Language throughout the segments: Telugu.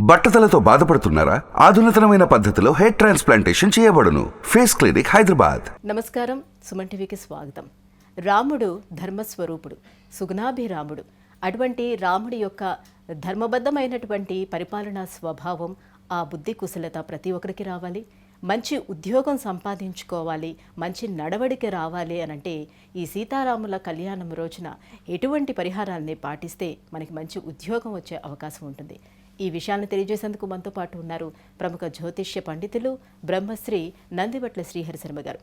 బట్టతలతో బాధపడుతున్నారా? ఆధునితనమైన పద్ధతిలో హెయిర్ ట్రాన్స్ప్లాంటేషన్ చేయబడును. Face clinic Hyderabad. నమస్కారం. సుమన్ టీవీకి స్వాగతం. రాముడు ధర్మస్వరూపుడు సుగుణాభిరాముడు. అటువంటి రాముడి యొక్క ధర్మబద్ధమైనటువంటి పరిపాలనా స్వభావం ఆ బుద్ధి కుశలత ప్రతి ఒక్కరికి రావాలి. మంచి ఉద్యోగం సంపాదించుకోవాలి. మంచి నడవడికి రావాలి అనంటే ఈ సీతారాముల కళ్యాణం రోజున ఎటువంటి పరిహారాలని పాటిస్తే మనకి మంచి ఉద్యోగం వచ్చే అవకాశం ఉంటుంది. ఈ విషయాలను తెలియజేసేందుకు మనతో పాటు ఉన్నారు ప్రముఖ జ్యోతిష్య పండితులు బ్రహ్మశ్రీ నందివట్ల శ్రీహరి శర్మ గారు.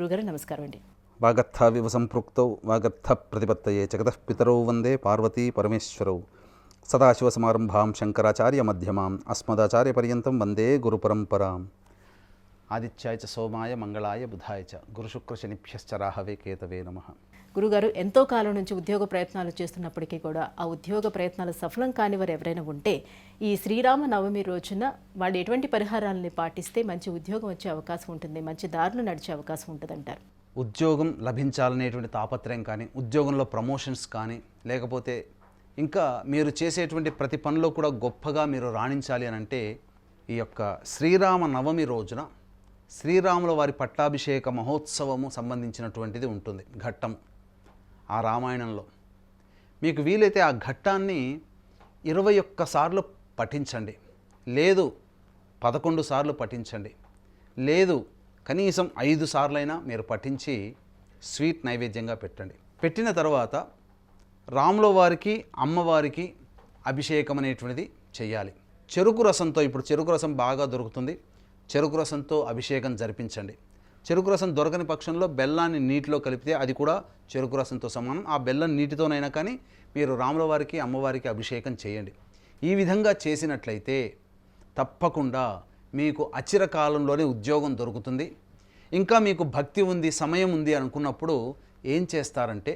గురుగారు నమస్కారం అండి. వాగర్థావివ సంపృక్తౌ వాగర్థ ప్రతిపత్తయే జగతపితరౌ వందే పార్వతీ పరమేశ్వరౌ. సదాశివసమారంభాం శంకరాచార్య మధ్యమాం అస్మదాచార్యపర్యంతం వందే గురుపరంపరాం ఆదిత్యాయ చ సోమాయ మంగళాయ బుధాయ చ గురుశుక్రశనిభ్యశ్చ రాహవే కేతవే నమః. గురుగారు ఎంతో కాలం నుంచి ఉద్యోగ ప్రయత్నాలు చేస్తున్నప్పటికీ కూడా ఆ ఉద్యోగ ప్రయత్నాలు సఫలం కాని వారు ఎవరైనా ఉంటే ఈ శ్రీరామ నవమి రోజున వాళ్ళు ఎటువంటి పరిహారాలని పాటిస్తే మంచి ఉద్యోగం వచ్చే అవకాశం ఉంటుంది మంచి దారులు నడిచే అవకాశం ఉంటుంది అంటారు ఉద్యోగం లభించాలనేటువంటి తాపత్రయం కానీ ఉద్యోగంలో ప్రమోషన్స్ కానీ లేకపోతే ఇంకా మీరు చేసేటువంటి ప్రతి పనిలో కూడా గొప్పగా మీరు రాణించాలి అని అంటే ఈ యొక్క శ్రీరామ నవమి రోజున శ్రీరాముల వారి పట్టాభిషేక మహోత్సవము సంబంధించినటువంటిది ఉంటుంది ఘట్టం. ఆ రామాయణంలో. మీకు వీలైతే ఆ ఘట్టాన్ని ఇరవై ఒక్కసార్లు పఠించండి. లేదు పదకొండు సార్లు పఠించండి. లేదు కనీసం ఐదు సార్లైనా మీరు పఠించి స్వీట్ నైవేద్యంగా పెట్టండి. పెట్టిన తర్వాత రాముల వారికి అమ్మవారికి అభిషేకం అనేటువంటిది చేయాలి. చెరుకు రసంతో ఇప్పుడు చెరుకు రసం బాగా దొరుకుతుంది. చెరుకు రసంతో అభిషేకం జరిపించండి. చెరుకు రసం దొరకని పక్షంలో బెల్లాన్ని నీటిలో కలిపితే అది కూడా చెరుకు రసంతో సమానం. ఆ బెల్లం నీటితోనైనా కానీ మీరు రాముల వారికి అమ్మవారికి అభిషేకం చేయండి. ఈ విధంగా చేసినట్లయితే తప్పకుండా మీకు అచిర కాలంలోనే ఉద్యోగం దొరుకుతుంది. ఇంకా మీకు భక్తి ఉంది సమయం ఉంది అనుకున్నప్పుడు ఏం చేస్తారంటే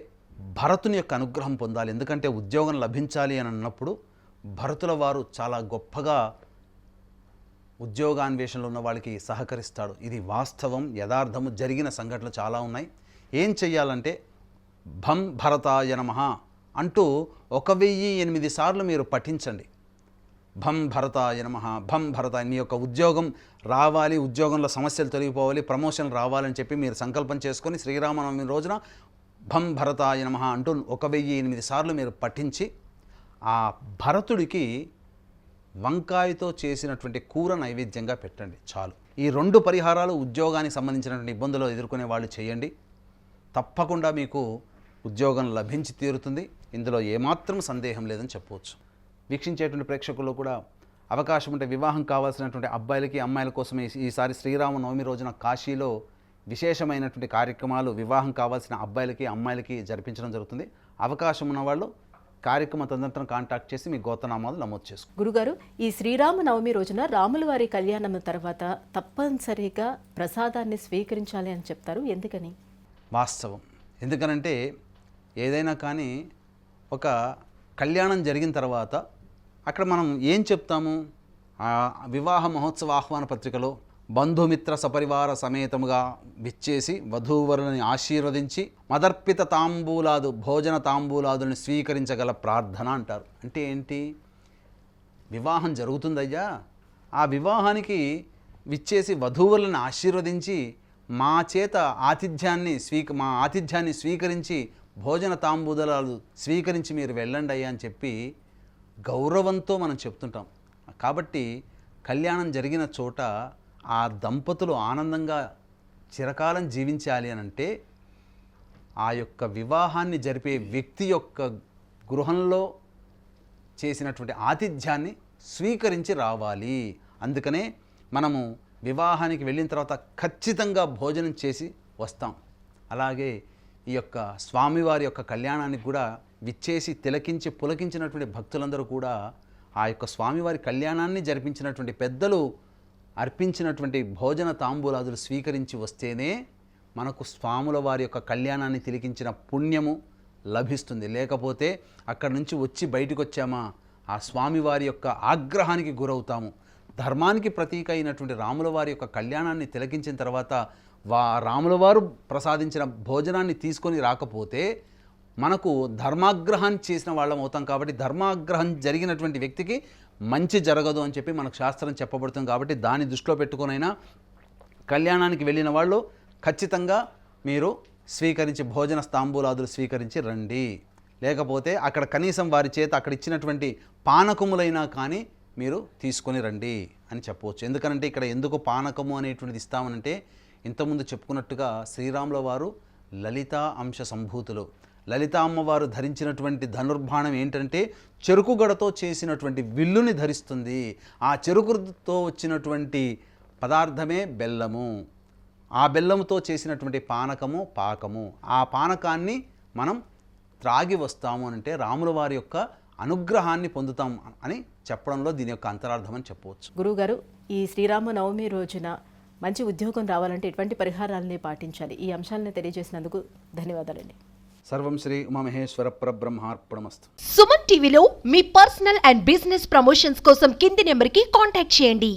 భరతుని యొక్క అనుగ్రహం పొందాలి. ఎందుకంటే ఉద్యోగం లభించాలి అని అన్నప్పుడు భరతుల వారు చాలా గొప్పగా ఉద్యోగాన్వేషణలో ఉన్న వాళ్ళకి సహకరిస్తాడు. ఇది వాస్తవం. యథార్థము జరిగిన సంఘటనలు చాలా ఉన్నాయి. ఏం చెయ్యాలంటే భం భరతాయ నమః అంటూ ఒక వెయ్యి ఎనిమిది సార్లు మీరు పఠించండి. భం భరతాయ నమ భం భరత నీ యొక్క ఉద్యోగం రావాలి ఉద్యోగంలో సమస్యలు తొలగిపోవాలి ప్రమోషన్ రావాలని చెప్పి మీరు సంకల్పం చేసుకొని శ్రీరామనవమి రోజున భం భరతాయ నమ అంటూ ఒక వెయ్యి ఎనిమిది సార్లు మీరు పఠించి ఆ భరతుడికి వంకాయతో చేసినటువంటి కూర నైవేద్యంగా పెట్టండి చాలు. ఈ రెండు పరిహారాలు ఉద్యోగానికి సంబంధించినటువంటి ఇబ్బందులు ఎదుర్కొనే వాళ్ళు చేయండి. తప్పకుండా మీకు ఉద్యోగం లభించి తీరుతుంది. ఇందులో ఏమాత్రం సందేహం లేదని చెప్పవచ్చు. వీక్షించేటువంటి ప్రేక్షకులు కూడా అవకాశం ఉంటే వివాహం కావాల్సినటువంటి అబ్బాయిలకి అమ్మాయిల కోసం ఈసారి శ్రీరామ నవమి రోజున కాశీలో విశేషమైనటువంటి కార్యక్రమాలు వివాహం కావాల్సిన అబ్బాయిలకి అమ్మాయిలకి జరిపించడం జరుగుతుంది. అవకాశం ఉన్నవాళ్ళు కార్యక్రమ తదనంతరం కాంటాక్ట్ చేసి మీ గోతనామాలు నమోదు చేసుకోండి గురుగారు ఈ శ్రీరామ నవమి రోజున రాముల వారి కళ్యాణం తర్వాత తప్పనిసరిగా ప్రసాదాన్ని స్వీకరించాలి అని చెప్తారు. ఎందుకని? వాస్తవం. ఎందుకనంటే ఏదైనా కానీ ఒక కళ్యాణం జరిగిన తర్వాత అక్కడ మనం ఏం చెప్తాము? వివాహ మహోత్సవ ఆహ్వాన పత్రికలో బంధుమిత్ర సపరివార సమేతముగా విచ్చేసి వధూవరుని ఆశీర్వదించి మదర్పిత తాంబూలాదు భోజన తాంబూలాదుని స్వీకరించగల ప్రార్థన అంటారు. అంటే ఏంటి? వివాహం జరుగుతుందయ్యా. ఆ వివాహానికి విచ్చేసి వధూవులను ఆశీర్వదించి మా చేత ఆతిథ్యాన్ని స్వీక మా ఆతిథ్యాన్ని స్వీకరించి భోజన తాంబూదలాలు స్వీకరించి మీరు వెళ్ళండి అయ్యా అని చెప్పి గౌరవంతో మనం చెప్తుంటాం. కాబట్టి కళ్యాణం జరిగిన చోట ఆ దంపతులు ఆనందంగా చిరకాలం జీవించాలి అని అంటే ఆ యొక్క వివాహాన్ని జరిపే వ్యక్తి యొక్క గృహంలో చేసినటువంటి ఆతిథ్యాన్ని స్వీకరించి రావాలి. అందుకనే మనము వివాహానికి వెళ్ళిన తర్వాత ఖచ్చితంగా భోజనం చేసి వస్తాం. అలాగే ఈ యొక్క స్వామివారి యొక్క కళ్యాణానికి కూడా విచ్చేసి తిలకించి పులకించినటువంటి భక్తులందరూ కూడా ఆ యొక్క స్వామివారి కళ్యాణాన్ని జరిపించినటువంటి పెద్దలు అర్పించినటువంటి భోజన తాంబూలాదులు స్వీకరించి వస్తేనే మనకు స్వాముల వారి యొక్క కళ్యాణాన్ని తిలికించిన పుణ్యము లభిస్తుంది. లేకపోతే అక్కడి నుంచి వచ్చి బయటకు వచ్చామా ఆ స్వామివారి యొక్క ఆగ్రహానికి గురవుతాము. ధర్మానికి ప్రతీక అయినటువంటి రాముల వారి యొక్క కళ్యాణాన్ని తిలకించిన తర్వాత వా రాముల వారు ప్రసాదించిన భోజనాన్ని తీసుకొని రాకపోతే మనకు ధర్మాగ్రహాన్ని చేసిన వాళ్ళం అవుతాం కాబట్టి ధర్మాగ్రహం జరిగినటువంటి వ్యక్తికి మంచి జరగదు అని చెప్పి మనకు శాస్త్రం చెప్పబడుతుంది కాబట్టి దాన్ని దృష్టిలో పెట్టుకునైనా కళ్యాణానికి వెళ్ళిన వాళ్ళు ఖచ్చితంగా మీరు స్వీకరించి భోజన స్తాంబూలాదులు స్వీకరించి రండి. లేకపోతే అక్కడ కనీసం వారి చేత అక్కడ ఇచ్చినటువంటి పానకములైనా కానీ మీరు తీసుకొని రండి అని చెప్పవచ్చు. ఎందుకంటే ఇక్కడ ఎందుకు పానకము అనేటువంటిది ఇస్తామనంటే ఇంతకుముందు చెప్పుకున్నట్టుగా శ్రీరాముల వారు లలితా అంశ సంభూతులు లలిత అమ్మవారు ధరించినటువంటి ధనుర్బాణం ఏంటంటే చెరుకు గడతో చేసినటువంటి విల్లుని ధరిస్తుంది. ఆ చెరుకుతో వచ్చినటువంటి పదార్థమే బెల్లము. ఆ బెల్లముతో చేసినటువంటి పానకము పాకము. ఆ పానకాన్ని మనం త్రాగి వస్తాము అని అంటే రాముల వారి యొక్క అనుగ్రహాన్ని పొందుతాం అని చెప్పడంలో దీని యొక్క అంతరార్థం అని చెప్పవచ్చు. గురువుగారు ఈ శ్రీరామ నవమి రోజున మంచి ఉద్యోగం రావాలంటే ఎటువంటి పరిహారాలని పాటించాలి? ఈ అంశాలను తెలియజేసినందుకు ధన్యవాదాలండి. సర్వం శ్రీ ఉమామహేశ్వర పరబ్రహ్మార్పణమస్తు. సుమన్ టీవీలో మీ పర్సనల్ అండ్ బిజినెస్ ప్రమోషన్స్ కోసం కింది నెంబర్కి కాంటాక్ట్ చేయండి.